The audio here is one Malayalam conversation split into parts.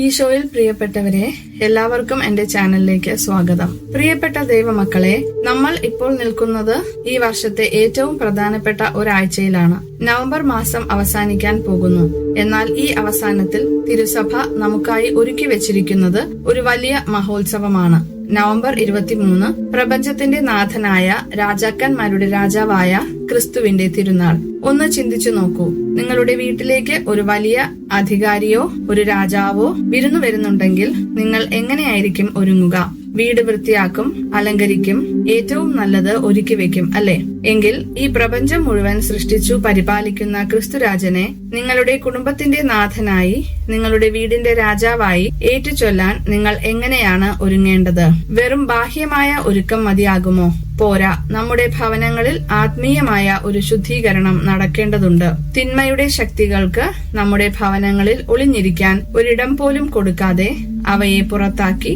ഈശോയിൽ പ്രിയപ്പെട്ടവരെ എല്ലാവർക്കും എന്റെ ചാനലിലേക്ക് സ്വാഗതം. പ്രിയപ്പെട്ട ദൈവമക്കളെ നമ്മൾ ഇപ്പോൾ നിൽക്കുന്നത് ഈ വർഷത്തെ ഏറ്റവും പ്രധാനപ്പെട്ട ഒരാഴ്ചയിലാണ്. നവംബർ മാസം അവസാനിക്കാൻ പോകുന്നു. എന്നാൽ ഈ അവസാനത്തിൽ തിരുസഭ നമുക്കായി ഒരുക്കി വെച്ചിരിക്കുന്നത് ഒരു വലിയ മഹോത്സവമാണ്. നവംബർ ഇരുപത്തിമൂന്ന് പ്രപഞ്ചത്തിന്റെ നാഥനായ രാജാക്കന്മാരുടെ രാജാവായ ക്രിസ്തുവിന്റെ തിരുനാൾ. ഒന്ന് ചിന്തിച്ചു നോക്കൂ. നിങ്ങളുടെ വീട്ടിലേക്ക് ഒരു വലിയ അധികാരിയോ ഒരു രാജാവോ വിരുന്നു വരുന്നുണ്ടെങ്കിൽ നിങ്ങൾ എങ്ങനെയായിരിക്കും ഒരുങ്ങുക? വീട് വൃത്തിയാക്കും അലങ്കരിക്കും ഏറ്റവും നല്ലത് ഒരുക്കി വെക്കും അല്ലെ? എങ്കിൽ ഈ പ്രപഞ്ചം മുഴുവൻ സൃഷ്ടിച്ചു പരിപാലിക്കുന്ന ക്രിസ്തുരാജനെ നിങ്ങളുടെ കുടുംബത്തിന്റെ നാഥനായി നിങ്ങളുടെ വീടിന്റെ രാജാവായി ഏറ്റുചൊല്ലാൻ നിങ്ങൾ എങ്ങനെയാണ് ഒരുങ്ങേണ്ടത്? വെറും ബാഹ്യമായ ഒരുക്കം മതിയാകുമോ? പോരാ നമ്മുടെ ഭവനങ്ങളിൽ ആത്മീയമായ ഒരു ശുദ്ധീകരണം നടക്കേണ്ടതുണ്ട്. തിന്മയുടെ ശക്തികൾക്ക് നമ്മുടെ ഭവനങ്ങളിൽ ഒളിഞ്ഞിരിക്കാൻ ഒരിടം പോലും കൊടുക്കാതെ അവയെ പുറത്താക്കി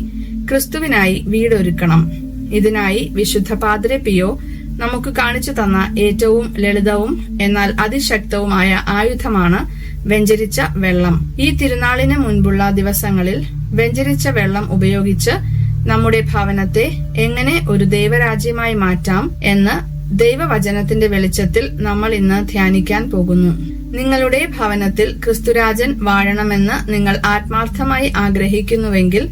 ക്രിസ്തുവിനായി വീടൊരുക്കണം. ഇതിനായി വിശുദ്ധ പാദ്രെ പിയോ നമുക്ക് കാണിച്ചു തന്ന ഏറ്റവും ലളിതവും എന്നാൽ അതിശക്തവുമായ ആയുധമാണ് വെഞ്ചരിച്ച വെള്ളം. ഈ തിരുനാളിന് മുൻപുള്ള ദിവസങ്ങളിൽ വെഞ്ചരിച്ച വെള്ളം ഉപയോഗിച്ച് നമ്മുടെ ഭവനത്തെ എങ്ങനെ ഒരു ദൈവരാജ്യമായി മാറ്റാം എന്ന് ദൈവവചനത്തിന്റെ വെളിച്ചത്തിൽ നമ്മൾ ഇന്ന് ധ്യാനിക്കാൻ പോകുന്നു. നിങ്ങളുടെ ഭവനത്തിൽ ക്രിസ്തുരാജൻ വാഴണമെന്ന് നിങ്ങൾ ആത്മാർത്ഥമായി ആഗ്രഹിക്കുന്നുവെങ്കിൽ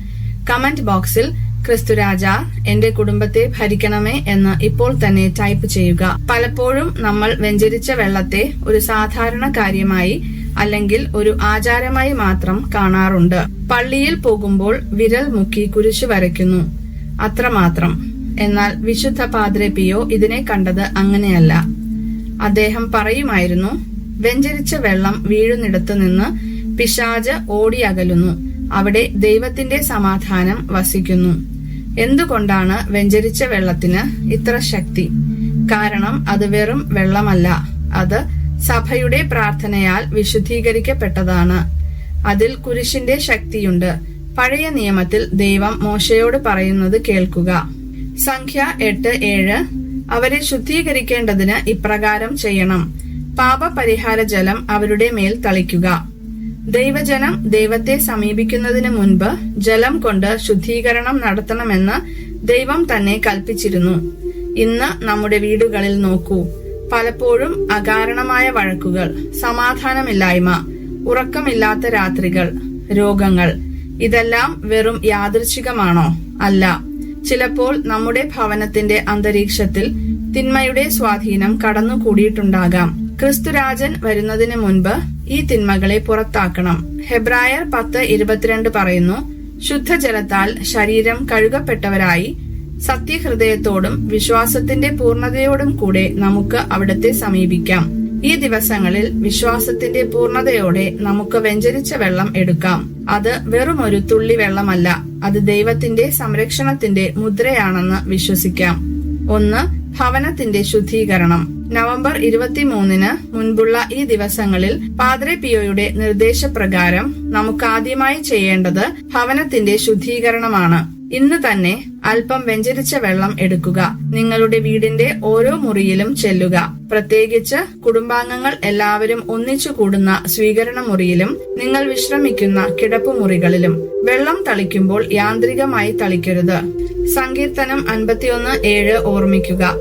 കമന്റ് ബോക്സിൽ ക്രിസ്തുരാജ എന്റെ കുടുംബത്തെ ഭരിക്കണമേ എന്ന് ഇപ്പോൾ തന്നെ ടൈപ്പ് ചെയ്യുക. പലപ്പോഴും നമ്മൾ വെഞ്ചരിച്ച വെള്ളത്തെ ഒരു സാധാരണ കാര്യമായി അല്ലെങ്കിൽ ഒരു ആചാരമായി മാത്രം കാണാറുണ്ട്. പള്ളിയിൽ പോകുമ്പോൾ വിരൽ മുക്കി കുരിശു വരയ്ക്കുന്നു. അത്രമാത്രം. എന്നാൽ വിശുദ്ധ പാദ്രെ പിയോ ഇതിനെ കണ്ടത് അങ്ങനെയല്ല. അദ്ദേഹം പറയുമായിരുന്നു വെഞ്ചരിച്ച വെള്ളം വീഴുന്നിടത്തു നിന്ന് പിശാജ് ഓടിയകലുന്നു. അവിടെ ദൈവത്തിന്റെ സമാധാനം വസിക്കുന്നു. എന്തുകൊണ്ടാണ് വെഞ്ചരിച്ച വെള്ളത്തിന് ഇത്ര ശക്തി? കാരണം അത് വെറും വെള്ളമല്ല. അത് സഭയുടെ പ്രാർത്ഥനയാൽ വിശുദ്ധീകരിക്കപ്പെട്ടതാണ്. അതിൽ കുരിശിന്റെ ശക്തിയുണ്ട്. പഴയ നിയമത്തിൽ ദൈവം മോശയോട് പറയുന്നത് കേൾക്കുക. സംഖ്യ എട്ട് ഏഴ്. അവരെ ശുദ്ധീകരിക്കേണ്ടതിന് ഇപ്രകാരം ചെയ്യണം. പാപപരിഹാര ജലം അവരുടെ മേൽ തളിക്കുക. ദൈവജനം ദൈവത്തെ സമീപിക്കുന്നതിന് മുൻപ് ജലം കൊണ്ട് ശുദ്ധീകരണം നടത്തണമെന്ന് ദൈവം തന്നെ കൽപ്പിച്ചിരുന്നു. ഇന്ന് നമ്മുടെ വീടുകളിൽ നോക്കൂ. പലപ്പോഴും അകാരണമായ വഴക്കുകൾ സമാധാനമില്ലായ്മ ഉറക്കമില്ലാത്ത രാത്രികൾ രോഗങ്ങൾ ഇതെല്ലാം വെറും യാദൃച്ഛികമാണോ? അല്ല. ചിലപ്പോൾ നമ്മുടെ ഭവനത്തിന്റെ അന്തരീക്ഷത്തിൽ തിന്മയുടെ സ്വാധീനം കടന്നുകൂടിയിട്ടുണ്ടാകാം. ക്രിസ്തുരാജൻ വരുന്നതിന് മുൻപ് ഈ തിന്മകളെ പുറത്താക്കണം. ഹെബ്രായർ പത്ത് ഇരുപത്തിരണ്ട് പറയുന്നു ശുദ്ധജലത്താൽ ശരീരം കഴുകപ്പെട്ടവരായി സത്യഹൃദയത്തോടും വിശ്വാസത്തിന്റെ പൂർണതയോടും കൂടെ നമുക്ക് അവിടത്തെ സമീപിക്കാം. ഈ ദിവസങ്ങളിൽ വിശ്വാസത്തിന്റെ പൂർണതയോടെ നമുക്ക് വെഞ്ചരിച്ച വെള്ളം എടുക്കാം. അത് വെറും ഒരു തുള്ളി വെള്ളമല്ല അത് ദൈവത്തിന്റെ സംരക്ഷണത്തിന്റെ മുദ്രയാണെന്ന് വിശ്വസിക്കാം. ഒന്ന് ഭവനത്തിന്റെ ശുദ്ധീകരണം. നവംബർ ഇരുപത്തിമൂന്നിന് മുൻപുള്ള ഈ ദിവസങ്ങളിൽ പാദ്രെ പിയോയുടെ നിർദ്ദേശപ്രകാരം നമുക്ക് ആദ്യമായി ചെയ്യേണ്ടത് ഭവനത്തിന്റെ ശുദ്ധീകരണമാണ്. ഇന്ന് തന്നെ അല്പം വെഞ്ചരിച്ച വെള്ളം എടുക്കുക. നിങ്ങളുടെ വീടിന്റെ ഓരോ മുറിയിലും ചെല്ലുക. പ്രത്യേകിച്ച് കുടുംബാംഗങ്ങൾ എല്ലാവരും ഒന്നിച്ചു കൂടുന്ന സ്വീകരണ മുറിയിലും നിങ്ങൾ വിശ്രമിക്കുന്ന കിടപ്പുമുറികളിലും വെള്ളം തളിക്കുമ്പോൾ യാന്ത്രികമായി തളിക്കരുത്. സങ്കീർത്തനം അൻപത്തിയൊന്ന് ഏഴ് ഓർമ്മിക്കുക.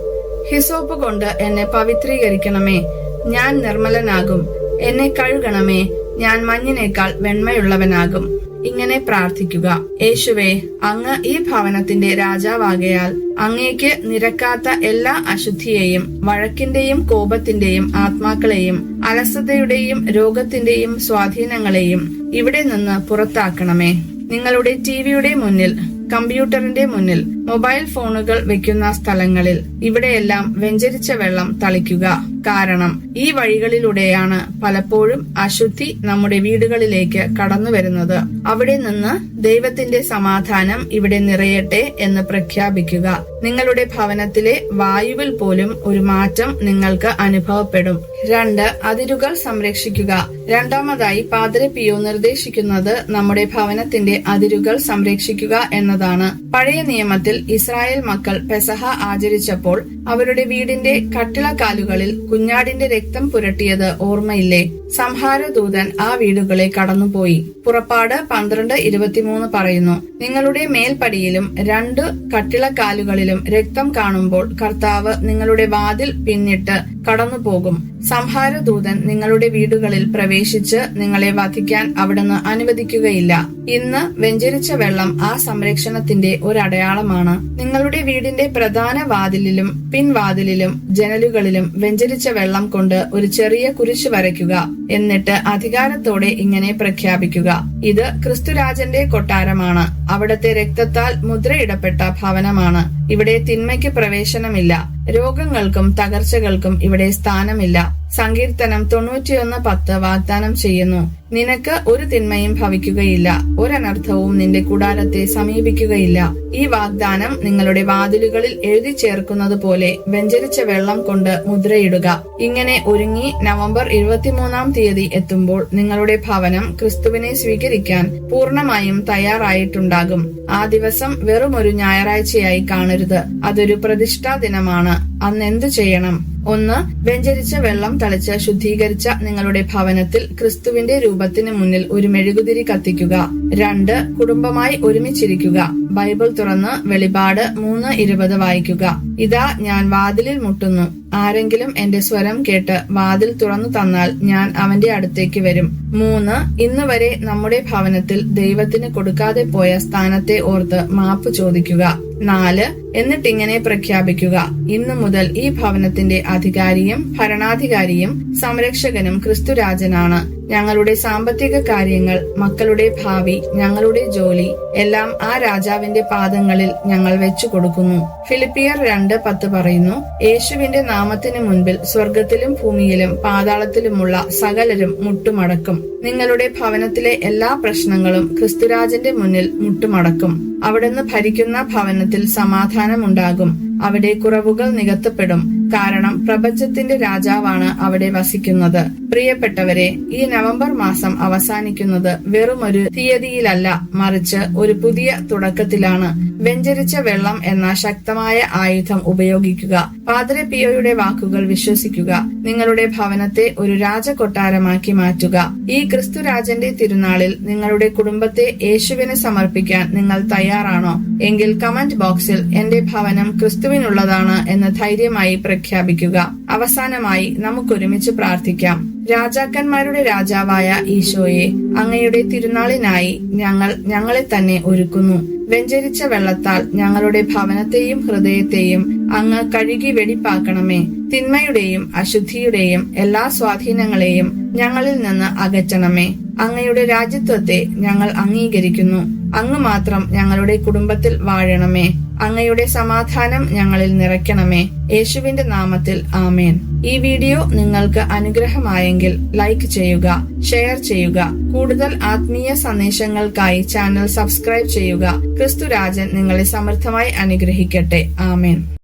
ഹിസോപ്പ് കൊണ്ട് എന്നെ പവിത്രീകരിക്കണമേ. ഞാൻ നിർമ്മലനാകും. എന്നെ കഴുകണമേ. ഞാൻ മഞ്ഞിനേക്കാൾ വെണ്മയുള്ളവനാകും. ഇങ്ങനെ പ്രാർത്ഥിക്കുക. യേശുവേ അങ്ങ് ഈ ഭവനത്തിന്റെ രാജാവാകയാൽ അങ്ങേക്ക് നിരക്കാത്ത എല്ലാ അശുദ്ധിയെയും വഴക്കിന്റെയും കോപത്തിന്റെയും ആത്മാക്കളെയും അലസതയുടെയും രോഗത്തിന്റെയും സ്വാധീനങ്ങളെയും ഇവിടെ നിന്ന് പുറത്താക്കണമേ. നിങ്ങളുടെ ടിവിയുടെ മുന്നിൽ കമ്പ്യൂട്ടറിന്റെ മുന്നിൽ മൊബൈൽ ഫോണുകൾ വെക്കുന്ന സ്ഥലങ്ങളിൽ ഇവിടെയെല്ലാം വെഞ്ചരിച്ച വെള്ളം തളിക്കുക. കാരണം ഈ വഴികളിലൂടെയാണ് പലപ്പോഴും അശുദ്ധി നമ്മുടെ വീടുകളിലേക്ക് കടന്നു വരുന്നത് അവിടെ നിന്ന് ദൈവത്തിന്റെ സമാധാനം ഇവിടെ നിറയട്ടെ എന്ന് പ്രഖ്യാപിക്കുക. നിങ്ങളുടെ ഭവനത്തിലെ വായുവിൽ പോലും ഒരു മാറ്റം നിങ്ങൾക്ക് അനുഭവപ്പെടും. രണ്ട് അതിരുകൾ സംരക്ഷിക്കുക. രണ്ടാമതായി പാതിര പിയോ നിർദ്ദേശിക്കുന്നത് നമ്മുടെ ഭവനത്തിന്റെ അതിരുകൾ സംരക്ഷിക്കുക എന്നതാണ്. പഴയ നിയമത്തിൽ ഇസ്രായേൽ മക്കൾ പെസഹ ആചരിച്ചപ്പോൾ അവരുടെ വീടിന്റെ കട്ടിളക്കാലുകളിൽ കുഞ്ഞാടിന്റെ രക്തം പുരട്ടിയത് ഓർമ്മയില്ലേ? സംഹാരദൂതൻ ആ വീടുകളെ കടന്നുപോയി. പുറപ്പാട് പന്ത്രണ്ട് ഇരുപത്തിമൂന്ന് പറയുന്നു നിങ്ങളുടെ മേൽപ്പടിയിലും രണ്ട് കട്ടിളക്കാലുകളിലും രക്തം കാണുമ്പോൾ കർത്താവ് നിങ്ങളുടെ വാതിൽ പിന്നിട്ട് കടന്നുപോകും. സംഹാരദൂതൻ നിങ്ങളുടെ വീടുകളിൽ പ്രവേശിച്ച് നിങ്ങളെ വധിക്കാൻ അവിടുന്ന് അനുവദിക്കുകയില്ല. ഇന്ന് വെഞ്ചരിച്ച വെള്ളം ആ സംരക്ഷണത്തിന്റെ ഒരടയാളമാണ്. നിങ്ങളുടെ വീടിന്റെ പ്രധാന വാതിലിലും പിൻവാതിലിലും ജനലുകളിലും വെഞ്ചരിച്ച വെള്ളം കൊണ്ട് ഒരു ചെറിയ കുരിശ് വരയ്ക്കുക. എന്നിട്ട് അധികാരത്തോടെ ഇങ്ങനെ പ്രഖ്യാപിക്കുക. ഇത് ക്രിസ്തുരാജന്റെ കൊട്ടാരമാണ്. അവിടത്തെ രക്തത്താൽ മുദ്രയിടപ്പെട്ട ഭവനമാണ്. ഇവിടെ തിന്മയ്ക്ക് പ്രവേശനമില്ല. രോഗങ്ങൾക്കും തകർച്ചകൾക്കും ഇവിടെ സ്ഥാനമില്ല. സങ്കീർത്തനം തൊണ്ണൂറ്റിയൊന്ന് പത്ത് വാഗ്ദാനം ചെയ്യുന്നു. നിനക്ക് ഒരു തിന്മയും ഭവിക്കുകയില്ല ഒരനർത്ഥവും നിന്റെ കൂടാരത്തെ സമീപിക്കുകയില്ല. ഈ വാഗ്ദാനം നിങ്ങളുടെ വാതിലുകളിൽ എഴുതി ചേർക്കുന്നത് പോലെ വെഞ്ചരിച്ച വെള്ളം കൊണ്ട് മുദ്രയിടുക. ഇങ്ങനെ ഒരുങ്ങി നവംബർ ഇരുപത്തിമൂന്നാം തീയതി എത്തുമ്പോൾ നിങ്ങളുടെ ഭവനം ക്രിസ്തുവിനെ സ്വീകരിക്കാൻ പൂർണമായും തയ്യാറായിട്ടുണ്ടാകും. ആ ദിവസം വെറും ഒരു ഞായറാഴ്ചയായി കാണരുത്. അതൊരു പ്രതിഷ്ഠാ ദിനമാണ്. അന്നെന്തു ചെയ്യണം? ഒന്ന് വെഞ്ചരിച്ച വെള്ളം തളിച്ച് ശുദ്ധീകരിച്ച നിങ്ങളുടെ ഭവനത്തിൽ ക്രിസ്തുവിന്റെ രൂപത്തിന് മുന്നിൽ ഒരു മെഴുകുതിരി കത്തിക്കുക. രണ്ട് കുടുംബമായി ഒരുമിച്ചിരിക്കുക. ബൈബിൾ തുറന്ന് വെളിപാട് മൂന്ന് ഇരുപത് വായിക്കുക. ഇതാ ഞാൻ വാതിലിൽ മുട്ടുന്നു. ആരെങ്കിലും എന്റെ സ്വരം കേട്ട് വാതിൽ തുറന്നു തന്നാൽ ഞാൻ അവന്റെ അടുത്തേക്ക് വരും. മൂന്ന് ഇന്ന് വരെ നമ്മുടെ ഭവനത്തിൽ ദൈവത്തിന് കൊടുക്കാതെ പോയ സ്ഥാനത്തെ ഓർത്ത് മാപ്പ് ചോദിക്കുക. നാല് എന്നിട്ടിങ്ങനെ പ്രഖ്യാപിക്കുക. ഇന്നു മുതൽ ഈ ഭവനത്തിന്റെ അധികാരിയും ഭരണാധികാരിയും സംരക്ഷകനും ക്രിസ്തുരാജനാണ്. ഞങ്ങളുടെ സാമ്പത്തിക കാര്യങ്ങൾ മക്കളുടെ ഭാവി ഞങ്ങളുടെ ജോലി എല്ലാം ആ രാജാവിന്റെ പാദങ്ങളിൽ ഞങ്ങൾ വെച്ചു കൊടുക്കുന്നു. ഫിലിപ്പിയർ രണ്ട് പത്ത് പറയുന്നു. യേശുവിന്റെ നാമത്തിന് മുൻപിൽ സ്വർഗത്തിലും ഭൂമിയിലും പാതാളത്തിലുമുള്ള സകലരും മുട്ടുമടക്കും. നിങ്ങളുടെ ഭവനത്തിലെ എല്ലാ പ്രശ്നങ്ങളും ക്രിസ്തുരാജന്റെ മുന്നിൽ മുട്ടുമടക്കും. അവിടുന്ന് ഭരിക്കുന്ന ഭവനത്തിൽ സമാധാനമുണ്ടാകും. അവിടെ കുറവുകൾ നികത്തപ്പെടും. കാരണം പ്രപഞ്ചത്തിന്റെ രാജാവാണ് അവിടെ വസിക്കുന്നത്. പ്രിയപ്പെട്ടവരെ ഈ നവംബർ മാസം അവസാനിക്കുന്നത് വെറുമൊരു തീയതിയിലല്ല മറിച്ച് ഒരു പുതിയ തുടക്കത്തിലാണ്. വെഞ്ചരിച്ച വെള്ളം എന്ന ശക്തമായ ആയുധം ഉപയോഗിക്കുക. പാദ്രെ പിയോയുടെ വാക്കുകൾ വിശ്വസിക്കുക. നിങ്ങളുടെ ഭവനത്തെ ഒരു രാജകൊട്ടാരമാക്കി മാറ്റുക. ഈ ക്രിസ്തുരാജന്റെ തിരുനാളിൽ നിങ്ങളുടെ കുടുംബത്തെ യേശുവിനെ സമർപ്പിക്കാൻ നിങ്ങൾ തയ്യാറാണോ? എങ്കിൽ കമന്റ് ബോക്സിൽ എന്റെ ഭവനം ക്രിസ്തുവിനുള്ളതാണ് എന്ന് ധൈര്യമായി പ്രഖ്യാപിക്കുക. അവസാനമായി നമുക്കൊരുമിച്ച് പ്രാർത്ഥിക്കാം. രാജാക്കന്മാരുടെ രാജാവായ ഈശോയെ അങ്ങയുടെ തിരുനാളിനായി ഞങ്ങൾ ഞങ്ങളെ തന്നെ ഒരുക്കുന്നു. വെഞ്ചരിച്ച വെള്ളത്താൽ ഞങ്ങളുടെ ഭവനത്തെയും ഹൃദയത്തെയും അങ്ങ് കഴുകി വെടിപ്പാക്കണമേ. തിന്മയുടെയും അശുദ്ധിയുടെയും എല്ലാ സ്വാധീനങ്ങളെയും ഞങ്ങളിൽ നിന്ന് അകറ്റണമേ. അങ്ങയുടെ രാജ്യത്വത്തെ ഞങ്ങൾ അംഗീകരിക്കുന്നു. അങ്ങ് മാത്രം ഞങ്ങളുടെ കുടുംബത്തിൽ വാഴണമേ. അങ്ങയുടെ സമാധാനം ഞങ്ങളിൽ നിറയ്ക്കണമേ. യേശുവിന്റെ നാമത്തിൽ ആമേൻ. ഈ വീഡിയോ നിങ്ങൾക്ക് അനുഗ്രഹമായെങ്കിൽ ലൈക്ക് ചെയ്യുക ഷെയർ ചെയ്യുക. കൂടുതൽ ആത്മീയ സന്ദേശങ്ങൾക്കായി ചാനൽ സബ്സ്ക്രൈബ് ചെയ്യുക. ക്രിസ്തുരാജൻ നിങ്ങളെ സമൃദ്ധമായി അനുഗ്രഹിക്കട്ടെ. ആമേൻ.